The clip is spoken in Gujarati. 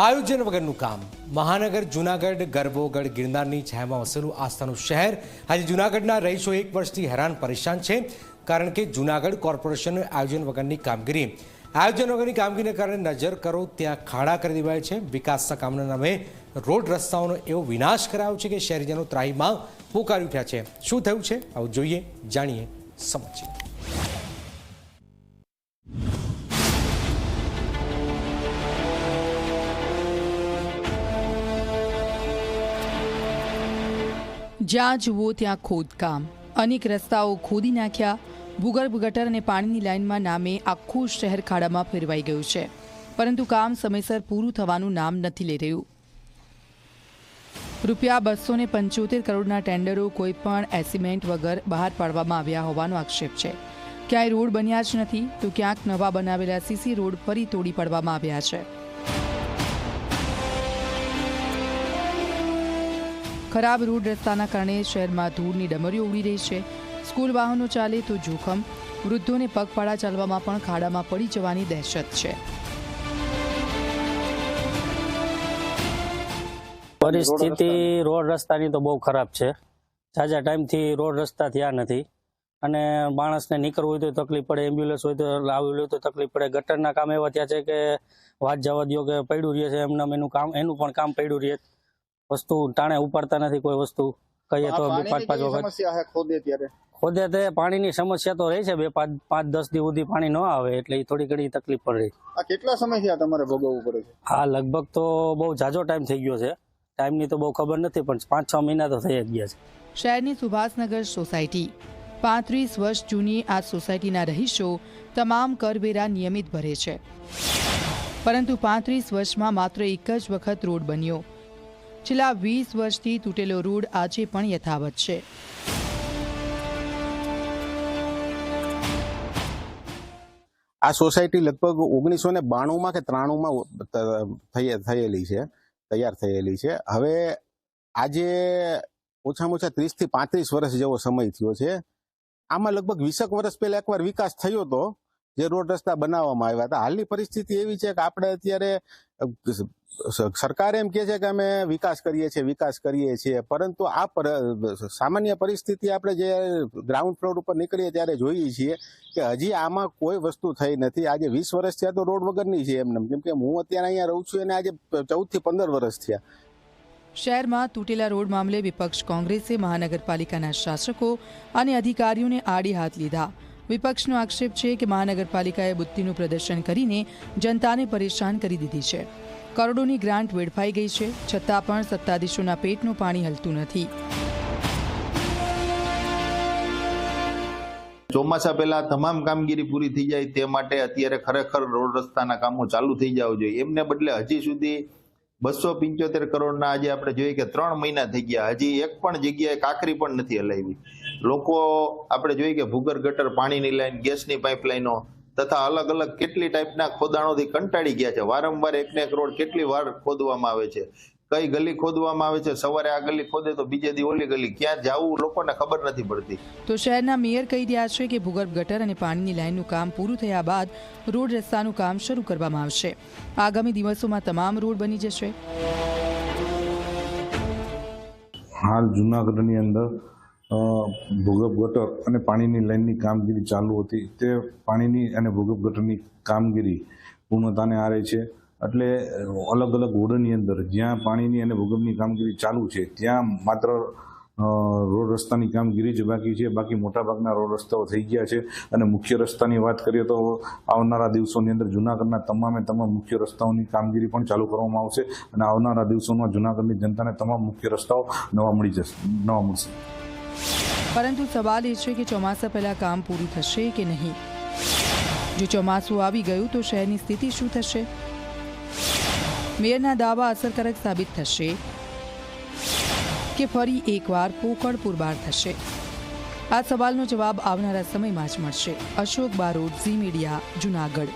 આયોજન વગરનું કામ. મહાનગર, જૂનાગઢ, ગરબોગઢ, ગિરનારની છાયામાં વસેલું આસ્થાનું શહેર આજે જૂનાગઢના રહીશો એક વર્ષથી હેરાન પરેશાન છે, કારણ કે જૂનાગઢ કોર્પોરેશન આયોજન વગરની કામગીરી. આયોજન વગરની કામગીરીને કારણે નજર કરો, ત્યાં ખાડા કરી દેવાય છે. વિકાસના કામના નામે રોડ રસ્તાઓનો એવો વિનાશ કરાયો છે કે શહેરીજનો ત્રાહીમાં પોકારી ઉઠ્યા છે. શું થયું છે? આવું જોઈએ, જાણીએ સમજીએ. જ્યાં જુઓ ત્યાં ખોદકામ અનેક રસ્તાઓ ખોદી નાખ્યા. ભૂગર્ભ ગટર અને પાણીની લાઇનમાં નામે આખું શહેર ખાડામાં ફેરવાઈ ગયું છે. પરંતુ કામ સમયસર પૂરું થવાનું નામ નથી લઈ રહ્યું. રૂપિયા બસો ને પંચોતેર કરોડના ટેન્ડરો કોઈ પણ એસિમેન્ટ વગર બહાર પાડવામાં આવ્યા હોવાનો આક્ષેપ છે. ક્યાંય રોડ બન્યા જ નથી તો ક્યાંક નવા બનાવેલા સીસી રોડ ફરી તોડી પાડવામાં આવ્યા છે. ખરાબ રોડ રસ્તાના કારણે શહેરમાં ધૂળની ડમરીઓ ઉડી રહી છે. સ્કૂલ વાહનો ચાલે તો જોખમ. વૃદ્ધોને પગપાળા ચાલવામાં પણ ખાડામાં પડી જવાની દહેશત છે. પરિસ્થિતિ રોડ રસ્તાની તો બહુ ખરાબ છે. ઝાઝા ટાઈમથી રોડ રસ્તા થયા નથી. અને માણસને નીકળવું હોય તો તકલીફ પડે એમ્બ્યુલન્સ હોય તો લાવવું હોય તો તકલીફ પડે. ગટરના કામ એવા થયા છે કે વાત જવા દો કે પડ્યું રહે છે. એમને એનું કામ, એનું પણ કામ પડ્યું રહે. વસ્તુ ટાણે ઉપાડતા નથી કોઈ વસ્તુ. કહીએ તો પાંચ પાંચ વખત. સમસ્યા ખોદે ત્યારે. ખોદે તે પાણીની સમસ્યા તો રહી છે બે પાંચ પાંચ દસ દિવસ સુધી પાણી ન આવે એટલે એ થોડી ઘણી તકલીફ પડે. આ કેટલા સમયથી તમારે ભોગવવું પડે છે? હા લગભગ તો બહુ ઝાઝો ટાઈમ થઈ ગયો છે. ટાઈમની તો બહુ ખબર નથી પણ પાંચ છ મહિના તો થઈ જ ગયા છે. શહેરની સુભાષનગર સોસાયટી. પાંત્રીસ વર્ષ જૂની આ સોસાયટીના રહીશો તમામ કરવેરા નિયમિત ભરે છે. પરંતુ પાંત્રીસ વર્ષમાં માત્ર એક જ વખત રોડ બન્યો. છેલ્લા વીસ વર્ષથી તૂટેલો રોડ આજે પણ યથાવત છે. આ સોસાયટી લગભગ ઓગણીસો ને બાણુંમાં કે ત્રાણુંમાં થયેલી છે, તૈયાર થયેલી છે. હવે આજે ઓછામાં ઓછા ત્રીસથી પાંત્રીસ વર્ષ જેવો સમય થયો છે. આમાં લગભગ વીસક વર્ષ પહેલાં એકવાર વિકાસ થયો હતો જે રોડ રસ્તા બનાવવામાં આવ્યા હતા, હાલની પરિસ્થિતિ એવી છે કે આપણે અત્યારે સરકાર એમ કે છે કે અમે વિકાસ કરીએ છીએ, વિકાસ કરીએ છીએ, પરંતુ આ સામાન્ય પરિસ્થિતિ આપણે જે ગ્રાઉન્ડ ફ્લોર ઉપર નીકળીએ ત્યારે જોઈએ છીએ કે હજી આમાં કોઈ વસ્તુ થઈ નથી. આજે વીસ વર્ષ થયા તો રોડ વગરની છે એમને. કેમ કે હું અત્યારે અહીંયા રહું છું અને આજે ચૌદથી પંદર વર્ષ થયા. શહેરમાં તૂટેલા રોડ મામલે વિપક્ષ કોંગ્રેસે મહાનગરપાલિકાના શાસકો અને અધિકારીઓને આડી હાથ લીધા. વિપક્ષનો આક્ષેપ છે કે મહાનગરપાલિકાએ બુદ્ધિનું પ્રદર્શન કરીને જનતાને પરેશાન કરી દીધી છે. કરોડોની ગ્રાન્ટ વેડફાઈ ગઈ છે, છતાં પણ સત્તાધીશોના પેટનું પાણી હલતું નથી. ચોમાસા પહેલા તમામ કામગીરી પૂરી થઈ જાય તે માટે અત્યારે ખરેખર રોડ રસ્તાના કામો ચાલુ થઈ જવા જોઈએ. એમને બદલે હજી સુધી બસો પંચોતેર કરોડના આજે આપણે જોઈએ કે ત્રણ મહિના થઈ ગયા. હજી એક પણ જગ્યાએ કાકરી પણ નથી હલાવી. લોકો આપણે જોઈએ કે ભૂગર ગટર પાણીની લાઈન ગેસની પાઇપલાઈનો તથા અલગ અલગ કેટલી ટાઈપના ખોદાણોથી કંટાળી ગયા છે. વારંવાર એકને એક રોડ કેટલી વાર ખોદવામાં આવે છે? કઈ ગલી ખોદવામાં આવે છે? સવારે આ ગલી ખોદે તો બીજે દી ઓલી ગલી. ક્યાં જવું લોકોને ખબર નથી પડતી. તો શહેરના મેયર કહી રહ્યા છે કે ભૂગર્ભ ગટર અને પાણીની લાઇનનું કામ પૂરું થયા બાદ રોડ રસ્તાનું કામ શરૂ કરવામાં આવશે. આગામી દિવસોમાં તમામ રોડ બની જશે. હાલ જૂનાગઢની અંદર ભૂગર્ભ ગટર અને પાણીની લાઇનની કામગીરી ચાલુ હતી. તે પાણીની અને ભૂગર્ભ ગટરની કામગીરી પૂર્ણતાને આરે છે. એટલે, અલગ અલગ વોર્ડની અંદર જ્યાં પાણીની અને ભૂગર્ભની કામગીરી ચાલુ છે, ત્યાં માત્ર રોડ રસ્તાની કામગીરી જ બાકી છે. બાકી મોટાભાગના રોડ રસ્તાઓ થઈ ગયા છે. અને મુખ્ય રસ્તાની વાત કરીએ તો આવનારા દિવસોની અંદર જૂનાગઢના તમામે તમામ મુખ્ય રસ્તાઓની કામગીરી પણ ચાલુ કરવામાં આવશે. અને આવનારા દિવસોમાં જૂનાગઢની જનતાને તમામ મુખ્ય રસ્તાઓ નવા મળી જશે, નવા મળશે. પરંતુ સવાલ એ છે કે ચોમાસા પહેલાં કામ પૂરું થશે કે નહીં? જો ચોમાસું આવી ગયું તો શહેરની સ્થિતિ શું થશે? મેયરના દાવા અસરકારક સાબિત થશે કે ફરી એકવાર પોકળ પુરબાર થશે? આ સવાલનો જવાબ આવનારા સમયમાં જ મળશે. Ashok Barot, Zee media, Junagadh.